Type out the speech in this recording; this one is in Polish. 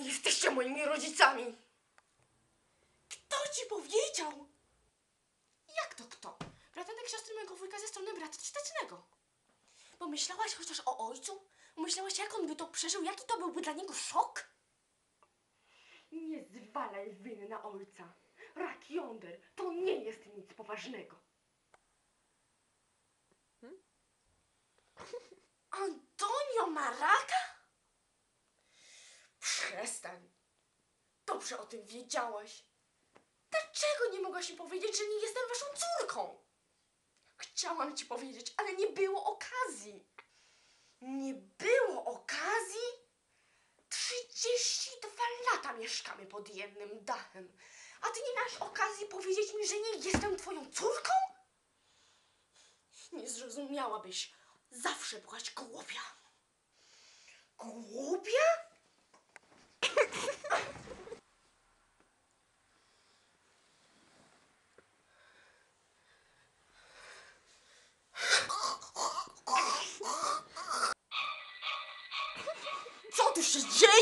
jesteście moimi rodzicami. Kto ci powiedział? Jak to kto? Bratanek siostry mojego wujka ze strony brata ciotecznego. Pomyślałaś chociaż o ojcu? Pomyślałaś, jak on by to przeżył? Jaki to byłby dla niego szok? Nie zwalaj winy na ojca. Rak jąder to nie jest nic poważnego. Przestań. Dobrze o tym wiedziałaś. Dlaczego nie mogłaś mi powiedzieć, że nie jestem waszą córką? Chciałam ci powiedzieć, ale nie było okazji. Nie było okazji? 32 lata mieszkamy pod jednym dachem, a ty nie masz okazji powiedzieć mi, że nie jestem twoją córką? Nie zrozumiałabyś. Zawsze byłaś głupia. Głupia? 都是这样